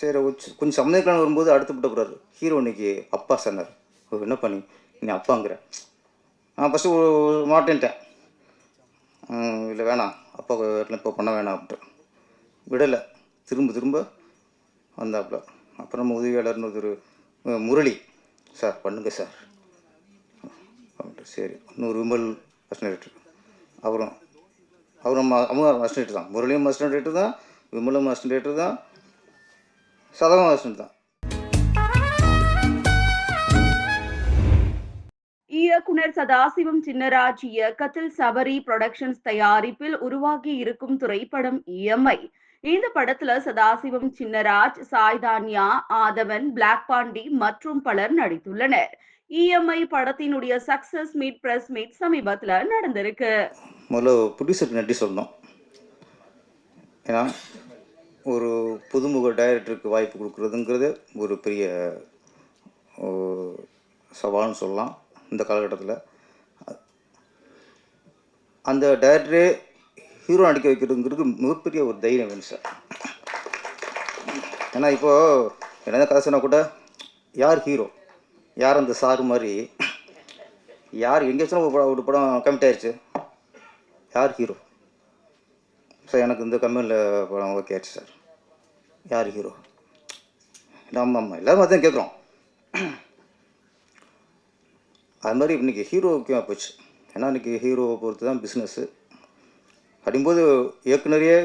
சரி உச்ச- கொஞ்சம் சம்மதிக்கலாம் வரும்போது அடுத்து விட்ட ஹீரோ இன்னைக்கு அப்பா சொன்னார். ஓ என்ன பண்ணி நீ அப்பாங்கிற. நான் ஃபஸ்ட்டு மாட்டேன்ட்டேன். இல்லை வேணாம். அப்பா வீட்டில் இப்போ பண்ண வேணாம் அப்படின்ட்டு. விடலை. திரும்ப திரும்ப வந்தாப்புல. அப்புறம் நம்ம உதவியாளர்னு ஒரு முரளி. சார் பண்ணுங்க சார். அப்படின்ட்டு. சரி இன்னொரு விமல் அஸ்டன்டேட்டர் அப்புறம் அவரும் ம- அவங்க தான். முரளியும் அஸ்டன்டேட்டர் தான். விமலும் அஸ்டன்டேட்டர் தான். சதகம் அஸ்டன்ட் தான் இயக்குனர் சதாசிவம் சின்னராஜ் இயக்கத்தில் சபரி புரொடக்ஷன்ஸ் தயாரிப்பில் உருவாகி இருக்கும் திரைப்படம் இஎம்ஐ இந்த படத்துல சதாசிவம் சின்னராஜ் சாய்தான்யா ஆதவன் பிளாக் பாண்டி மற்றும் பலர் நடித்துள்ளனர். இஎம்ஐ படத்தினுடைய சக்சஸ் மீட் பிரஸ் மீட் சமீபத்துல நடந்திருக்கு. முதல்ல ப்ரொடியூசருக்கு நன்றி சொல்லணும் ஏன்னா ஒரு புதுமுக டைரக்டருக்கு வாய்ப்பு கொடுக்குறதுங்கிறது ஒரு பெரிய சவால்னு சொல்லலாம் இந்த காலகட்டத்தில். அந்த டைரக்டரே ஹீரோ நடிக்க வைக்கிறதுங்கிறது மிகப்பெரிய ஒரு தைரியம் வேணும் சார் ஏன்னா இப்போது என்ன கதை சொன்னால் கூட யார் ஹீரோ யார் அந்த சாரு மாதிரி? யார் எங்கேயாச்சும் ஒரு படம் ஒரு படம் கமிட் ஆயிடுச்சு யார் ஹீரோ சார் எனக்கு இந்த கம்பெனியில் படம் ஓகே ஆச்சு சார் யார் ஹீரோ ஆமாம் ஆமாம் எல்லோரும் அதான் கேட்குறோம் அது மாதிரி இன்றைக்கி ஹீரோ முக்கியமாக போச்சு. ஏன்னா இன்றைக்கி ஹீரோவை பொறுத்து தான் பிஸ்னஸ்ஸு அப்படிங்கும்போது இயக்குனரையே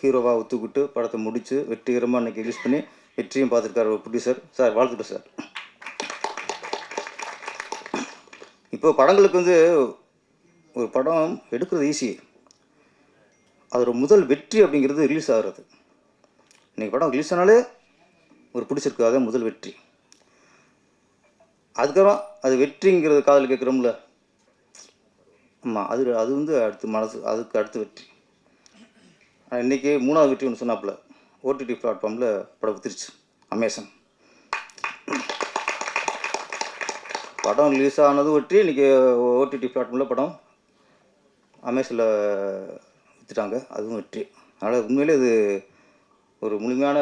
ஹீரோவாக ஒத்துக்கிட்டு படத்தை முடித்து வெற்றிகரமாக இன்றைக்கி ரிலீஸ் பண்ணி வெற்றியும் பார்த்துருக்காரு ஒரு ப்ரொடியூசர் சார் வாழ்த்துட்டு சார். இப்போ படங்களுக்கு வந்து ஒரு படம் எடுக்கிறது ஈஸி அதோட முதல் வெற்றி அப்படிங்கிறது ரிலீஸ் ஆகிறது. இன்றைக்கி படம் ரிலீஸ் ஆனாலே ஒரு பிடிச்சிருக்கு அதான் முதல் வெற்றி. அதுக்கப்புறம் அது வெற்றிங்கிறது காதல் கேட்குறோம்ல. ஆமாம் அது அது வந்து அடுத்து மனசு அதுக்கு அடுத்து வெற்றி. ஆனால் இன்றைக்கி மூணாவது வெற்றி ஒன்று சொன்னாப்புல. ஓடிடி பிளாட்ஃபார்மில் படம் வித்துருச்சு அமேசான் படம் ரிலீஸ் ஆனதும் வெற்றி. இன்றைக்கி ஓடிடி பிளாட்ஃபார்மில் படம் அமேசானில் விற்றுட்டாங்க அதுவும் வெற்றி. அதனால் உண்மையிலே இது ஒரு முழுமையான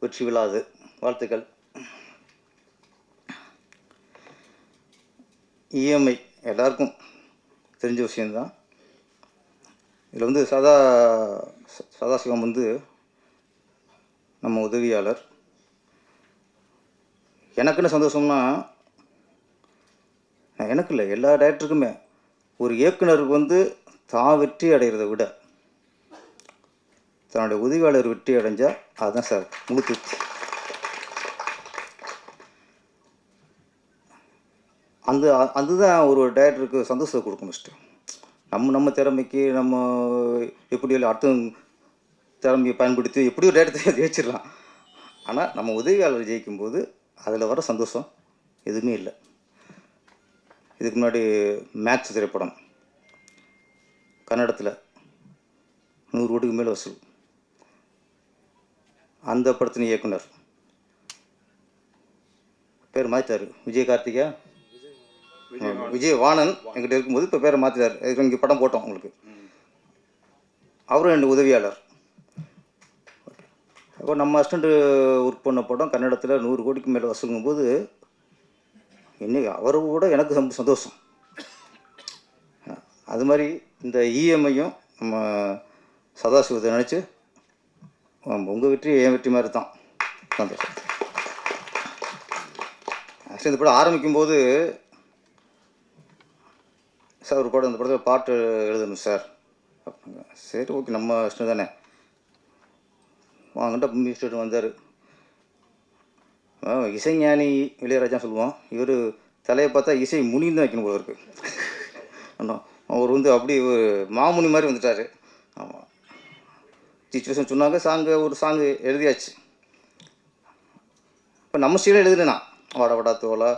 வெற்றி விழா அது. வாழ்த்துக்கள். இஎம்ஐ எல்லாருக்கும் தெரிஞ்ச விஷயந்தான் இதில் வந்து சதா ச- சதாசிவம் வந்து நம்ம உதவியாளர். எனக்குன்னு சந்தோஷம்னா எனக்கு இல்லை எல்லா டேரக்டருக்குமே ஒரு இயக்குனருக்கு வந்து தான் வெற்றி அடைகிறத விட தன்னுடைய உதவியாளர் வெற்றி அடைஞ்சால் அதுதான் சார் முழு திருப்தி அந்த அதுதான் ஒரு டைரக்டருக்கு சந்தோஷத்தை கொடுக்கும் ஃபஸ்ட்டு நம்ம நம்ம திறமைக்கு நம்ம எப்படி அடுத்தவங்க திறமையை பயன்படுத்தி எப்படியோ டேரக்டரை ஜெயிச்சிடலாம். ஆனால் நம்ம உதவியாளர் ஜெயிக்கும்போது அதில் வர சந்தோஷம் எதுவுமே இல்லை. இதுக்கு முன்னாடி மேக்ஸ் திரைப்படம் கன்னடத்தில் நூறு கோடிக்கு மேலே வசூல். அந்த படத்தின் இயக்குனர். பேர் மாற்றிட்டாரு விஜய் கார்த்திகா? விஜய் வாணன் என்கிட்ட இருக்கும்போது இப்போ பேரை மாற்றிட்டார் இங்கே படம் போட்டோம் உங்களுக்கு. அவரும் ரெண்டு உதவியாளர். அப்போ நம்ம அசிஸ்டண்ட்டு ஒர்க் பண்ண படம் கன்னடத்தில் நூறு கோடிக்கு மேலே வசூலுங்கும் போது இன்னைக்கு அவரை கூட எனக்கு ரொம்ப சந்தோஷம். அது மாதிரி இந்த இஎம்ஐயும் நம்ம சதாசிவத்தை நினச்சி உங்கள் வெற்றி என் வெற்றி மாதிரி தான் சந்தோஷம். ஆக்சுவலி இந்த படம் ஆரம்பிக்கும் போது சார் ஒரு படம் இந்த படத்தில் பாட்டு எழுதணும் சார். அப்படிங்க சரி ஓகே நம்ம இஷ்டம் தானே. வாங்கிட்ட மினிஸ்டர் வந்தார். இசைஞானி இளையராஜா சொல்லுவோம் இவர் தலையை பார்த்தா இசை முனின்னு தான் வைக்கணும் போல இருக்கு. அண்ணா அவர் வந்து அப்படி ஒரு மாமுனி மாதிரி வந்துட்டார். ஆமாம் சுச்சுவேஷன் சொன்னாங்க சாங்கு ஒரு சாங்கு எழுதியாச்சு. இப்போ நம்ம ஸ்டீலாக எழுதுனேன்? வாட வடா தோலா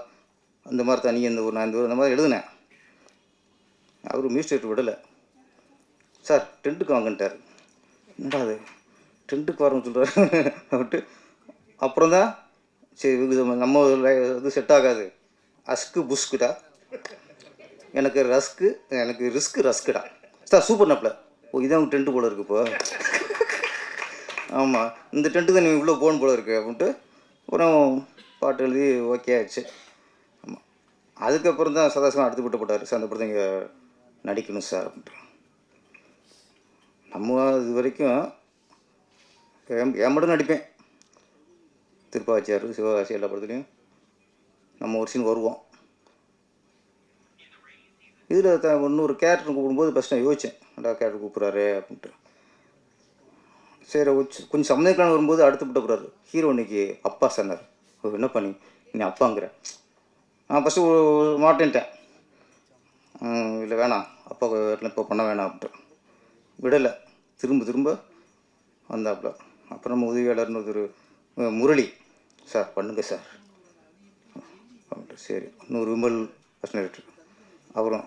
அந்த மாதிரி தனி இந்த ஊர் நான் இந்த ஊர் அந்த மாதிரி எழுதுனேன். அவர் மியூசிக் விடலை. சார் டென்ட்டுக்கு வாங்கன்ட்டார். என்னடா அது டென்ட்டுக்கு வரணும்னு சொல்கிறார் அப்படின்ட்டு அப்புறம் தான் சரி நம்ம இது செட் ஆகாது. அஸ்கு புஸ்குடா எனக்கு ரஸ்க்கு எனக்கு ரிஸ்க்கு ரஸ்க்குடா. சார் சூப்பர் நப்பில் ஓ இதான் உங்கள் டென்ட்டு போல இருக்கு இப்போ. ஆமாம் இந்த டென்ட்டு தான் நீ இவ்வளோ போகணும் போல இருக்கு அப்படின்ட்டு அப்புறம் பாட்டு எழுதி ஓகே ஆச்சு ஆமாம் அதுக்கப்புறம் தான் சதாசிவம் அடுத்து விட்டு போட்டார். சார் அந்த படத்தை இங்கே நடிக்கணும் சார் அப்படின்ட்டு. நம்ம இது வரைக்கும் என் மட்டும் நடிப்பேன். திருப்பாச்சியார் சிவகாசி எல்லா படத்துலையும் நம்ம ஒரு சீன் வருவோம். இதில் த இன்னொரு கேரக்டர் கூப்பிடும்போது ஃபஸ்ட் நான் யோசித்தேன் என்னடா கேரக்டர் கூப்பிட்றாரு அப்படின்ட்டு. சரி கொஞ்சம் சம்மந்தக்கான வரும்போது அடுத்து விட்ட போகிறாரு ஹீரோ இன்னைக்கு அப்பா சொன்னார். ஓ என்ன பண்ணி? நீ அப்பாங்கிற. நான் ஃபஸ்ட்டு மாட்டேன்ட்டேன். இல்லை வேணாம். அப்பா வீட்டில் இப்போ பண்ண வேணாம் அப்படின்ட்டு. விடலை. திரும்ப திரும்ப வந்தாப்புல. அப்புறம் நம்ம உதவியாளர்னு ஒரு முரளி. சார் பண்ணுங்க சார். அப்படின்ட்டு. சரி இன்னொரு விமல் அஸ்டனேட்டர் அவரும்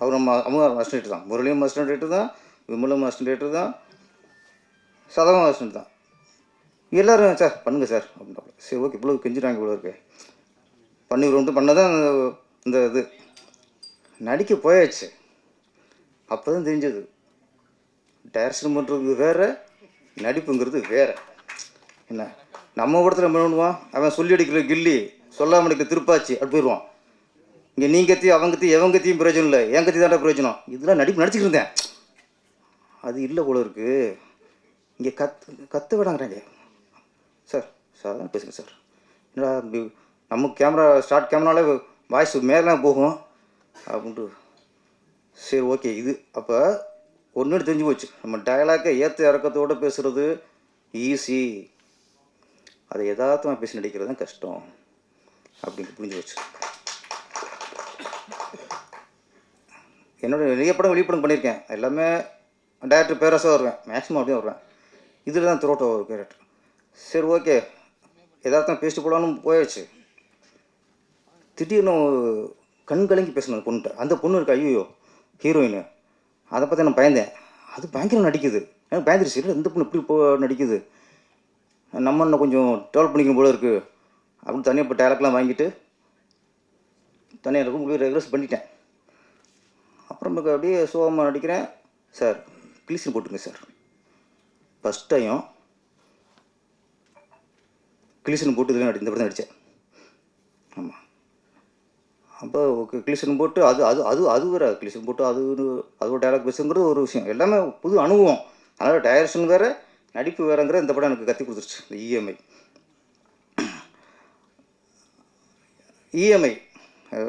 அவரும் அவங்க அஸ்டனேட்டர் தான் முரளியும் அஸ்டனேட்டர் தான் விமலும் அஸ்டனேட்டர் தான் சதவம் அஸ்டன்ட் தான் எல்லோரும் சார் பண்ணுங்கள் சார் அப்படின்றாப்புல சரி ஓகே இவ்வளோ கெஞ்சிட்டாங்க இவ்வளோ இருக்கு. பண்ணிடுவோம்ட்டு பண்ண தான் இந்த இது. நடிக்க போயாச்சு. அப்போ தான் தெரிஞ்சது டைரக்ஷன் பண்ணுறது வேறு நடிப்புங்கிறது வேறு. என்ன நம்ம படத்தில் என்ன பண்ணுவான்? அவன் சொல்லி அடிக்கிற கில்லி சொல்லாமல் அடிக்கிற திருப்பாச்சி அப்படி போயிடுவான். இங்கே நீ கத்தி அவன் கத்தி எவன் கத்தியும் பிரயோஜனம் இல்லை. என் கத்தி தாண்டா பிரயோஜனம். இதெல்லாம் நடிப்பு நடிச்சுக்கிட்டு இருந்தேன். அது இல்லை போல இருக்குது இங்கே கத் கற்று விடாங்கிறாங்க சார் சார் தான் பேசுங்க சார். என்னடா நம்ம கேமரா ஸ்டார்ட் கேமராலே வாய்ஸ் மேலே போகும். அப்படின்ட்டு. சரி ஓகே இது. அப்போ ஒன்று தெரிஞ்சு போச்சு. நம்ம டயலாக்கை ஏற்ற இறக்கத்தோடு பேசுகிறது ஈஸி அதை யதார்த்தமாக பேசி நடிக்கிறது தான் கஷ்டம். அப்படின்னு புரிஞ்சு போச்சு. என்னோட நிறைய படம் வெளிப்படம் பண்ணியிருக்கேன். எல்லாமே டேரக்டர் பேரஸாக வருவேன். மேக்ஸிமம் அப்படியே வருவேன். இதில் தான் த்ரோட்டோ ஒரு கேரக்டர். சரி ஓகே. எதார்த்தம் பேசிட்டு போகலான்னு போயாச்சு. திடீர்னு கண் கலங்கி பேசணும் அந்த பொண்ணுகிட்ட. அந்த பொண்ணு இருக்கு ஐயோ ஹீரோயின். அதை பார்த்து நான் பயந்தேன். அது பயங்கரம் நடிக்குது. எனக்கு பயந்துருச்சு. இல்லை இந்த பொண்ணு இப்படி போ நடிக்குது? நம்ம இன்னும் கொஞ்சம் டெவலப் பண்ணிக்கணும் போல இருக்குது அப்படின்னு தனியாக இப்போ டேலக்லாம் வாங்கிட்டு தனியாக இருக்கும் உங்களுக்கு ரெகுலர்ஸ் பண்ணிட்டேன். அப்புறம் அப்படியே சோகமாக நடிக்கிறேன். சார் கிளீசன் போட்டுங்க சார். ஃபஸ்ட் டைம் கிளீசன் போட்டு இதில் இந்த படம் நடித்தேன் ஆமாம் அப்போ ஓகே கிளிசன் போட்டு அது அது அது அது வேறு கிளிசன் போட்டு அது ஒரு- அது ஒரு டைலாக் பேசுங்கிறது ஒரு விஷயம். எல்லாமே புது அனுபவம். அதனால் டைரக்ஷன் வேறு நடிப்பு வேறுங்கிற இந்த படம் எனக்கு கற்றுக் கொடுத்துருச்சு இந்த இஎம்ஐ இஎம்ஐ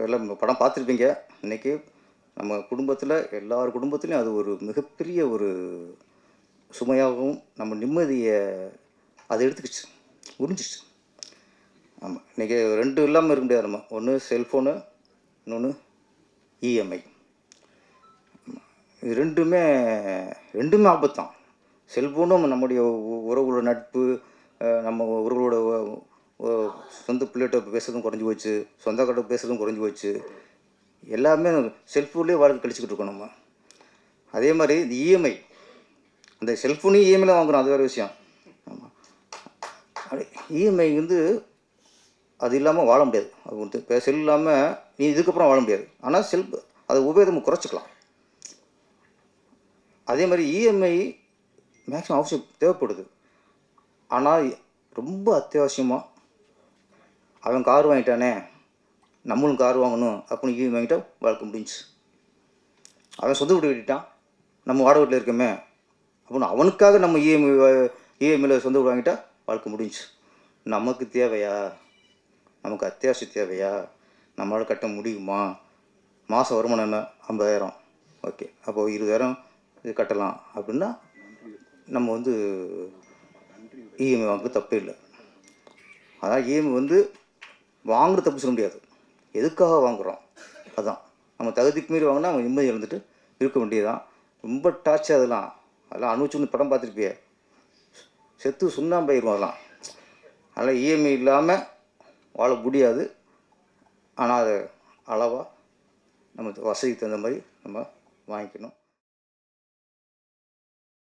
எல்லாம் படம் பார்த்துருப்பீங்க. இன்றைக்கி நம்ம குடும்பத்தில் எல்லார் குடும்பத்துலேயும் அது ஒரு மிகப்பெரிய ஒரு சுமையாகவும் நம்ம நிம்மதியை அதை எடுத்துக்கிச்சு. உறிஞ்சிச்சு. ஆமாம் இன்றைக்கி ரெண்டு இல்லாமல் இருக்க முடியாது நம்ம. ஒன்று செல்ஃபோனு இன்னொன்று இஎம்ஐ இது ரெண்டுமே ரெண்டுமே ஆபத்து தான் செல்ஃபோனும் நம்முடைய உ- உறவுகளோட நட்பு நம்ம உறவுகளோட சொந்த பிள்ளைகிட்ட பேசுறதும் குறைஞ்சி போச்சு. சொந்தக்கார்ட்ட பேசுறதும் குறைஞ்சி போச்சு. எல்லாமே செல்ஃபோன்லேயே வாழ்க்கை கழிச்சுக்கிட்டு இருக்கோம் நம்ம. அதே மாதிரி இந்த இஎம்ஐ அந்த செல்ஃபோனையும் இஎம்ஐயில் வாங்குறோம் அது வேறு விஷயம். ஆமாம் அப்படி இஎம்ஐ வந்து அது இல்லாமல் வாழ முடியாது. அது வந்து இப்போ செல் இல்லாமல் நீ இதுக்கப்புறம் வாழ முடியாது. ஆனால் செல் அதை உபயோகம் குறைச்சிக்கலாம். அதே மாதிரி இஎம்ஐ மேக்ஸிமம் அவசியம் தேவைப்படுது. ஆனால் ரொம்ப அத்தியாவசியமாக அவன் கார் வாங்கிட்டானே நம்மளும் கார் வாங்கணும் அப்படின்னு இஎம்ஐ வாங்கிட்டா வாழ்க்கை முடிஞ்சுச்சு. அவன் சொந்த வீடு கட்டிட்டான் நம்ம வாடகை வீட்டில் இருக்கோமே அப்படின்னு அவனுக்காக நம்ம இஎம்ஐ இஎம்ஐயில் சொந்த ஊர் வாங்கிட்டா வாழ்க்கை முடிஞ்சுச்சு நமக்கு தேவையா? நமக்கு அத்தியாவசிய தேவையா? நம்மளால் கட்ட முடியுமா? மாதம் வருமானம் என்ன? ஐம்பதாயிரம். ஓகே. அப்போது இருபதாயிரம் இது கட்டலாம். அப்படின்னா நம்ம வந்து இஎம்ஐ வாங்க தப்பே இல்லை. அதான் இஎம்ஐ வந்து வாங்குறது தப்பு சொல்ல முடியாது. எதுக்காக வாங்குகிறோம் அதுதான் நம்ம தகுதிக்கு மீறி வாங்கினா அவங்க நிம்மதி இருந்துட்டு இருக்க வேண்டியதுதான். ரொம்ப டார்ச்சர் அதெல்லாம். அதெல்லாம் அனுச்சுன்னு படம் பார்த்துருப்பியே. செத்து சுண்ணாம்பாயிருவோம் அதெல்லாம். அதெல்லாம் இஎம்ஐ இல்லாமல் வாழ முடியாது. ஆனால் அது அளவாக நம்ம வசதிக்கு தகுந்த மாதிரி நம்ம வாங்கிக்கணும்.